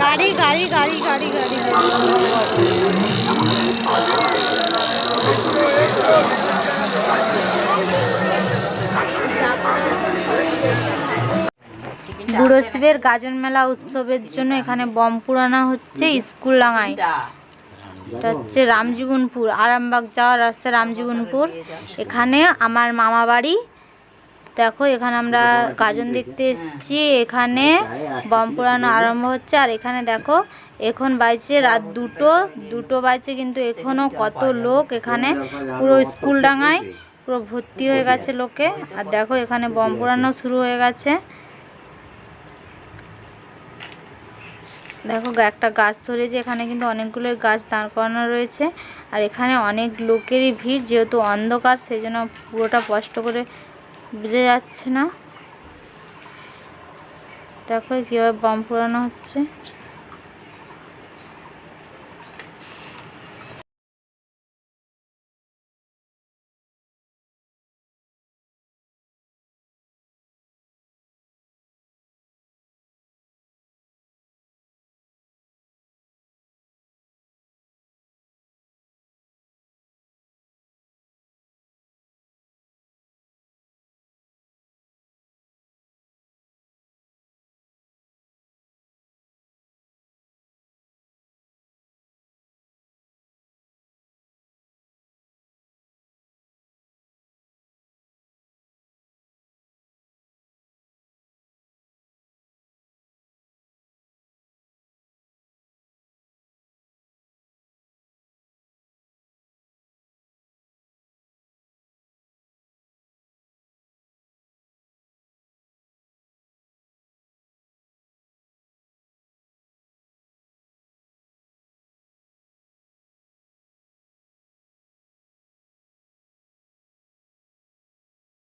गाड़ी गाड़ी गाड़ी गाड़ी गाड़ी। गाड़ी শিবের গাজন মেলা উৎসবের জন্য এখানে বম পুরানো হচ্ছে স্কুল ডাঙায়। এটা হচ্ছে রামজীবনপুর আরামবাগ যাওয়ার রাস্তা রামজীবনপুর। এখানে আমার মামা বাড়ি। দেখো এখানে আমরা গাজন দেখতে এসেছি। এখানে বম পোড়ানো আরম্ভ হচ্ছে। আর এখানে দেখো এখন বাইছে রাত দুটো। দুটো বাইছে কিন্তু এখনও কত লোক এখানে। পুরো স্কুল ডাঙায় পুরো ভর্তি হয়ে গেছে লোকে। আর দেখো এখানে বম পোড়ানো শুরু হয়ে গেছে। দেখো একটা গাছ ধরেছে, এখানে কিন্তু অনেকগুলো গাছ দাঁড় করানো রয়েছে। আর এখানে অনেক লোকেরই ভিড়, যেহেতু অন্ধকার সেই জন্য পুরোটা কষ্ট করে বুঝে যাচ্ছে না। দেখো কীভাবে বম পোড়ানো হচ্ছে।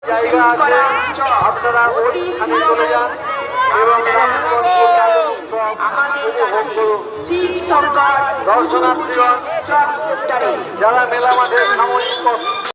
জায়গা আছে আপনারা ওইখানে চলে যান এবং দর্শনার্থীগণ যারা মেলা মাঠে সাময়িক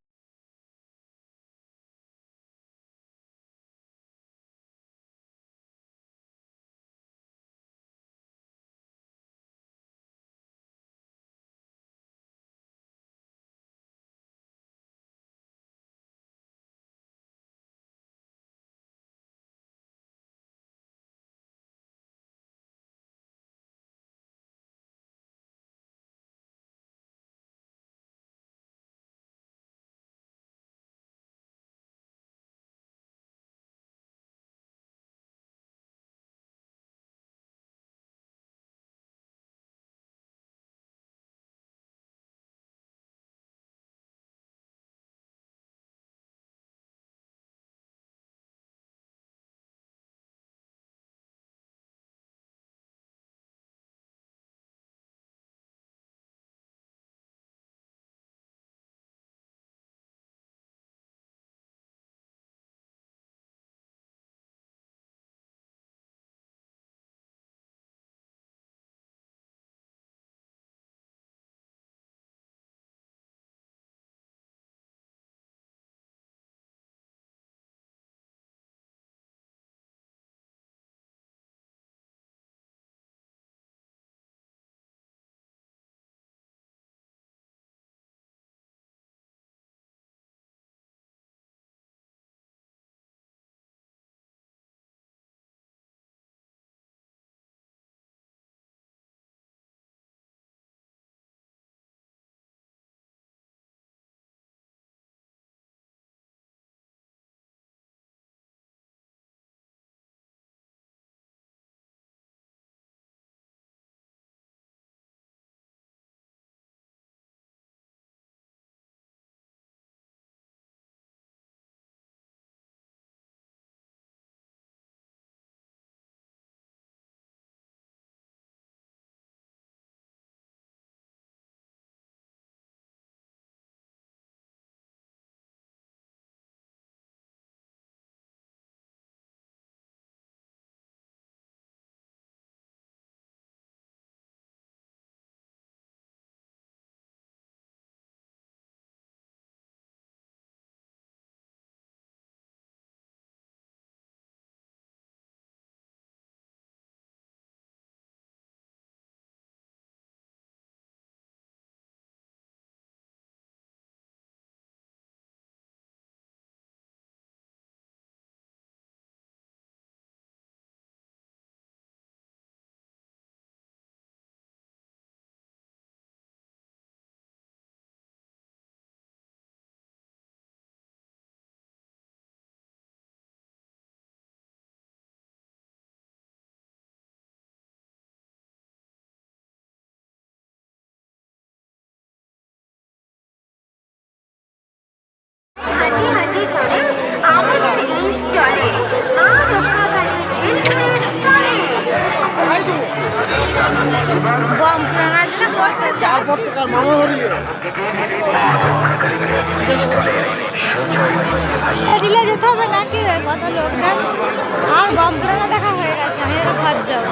দিলে যেতে হবে নাকি? কত লোক আর বম দেখা হয়ে গেছে আমি এর ভাত যাব।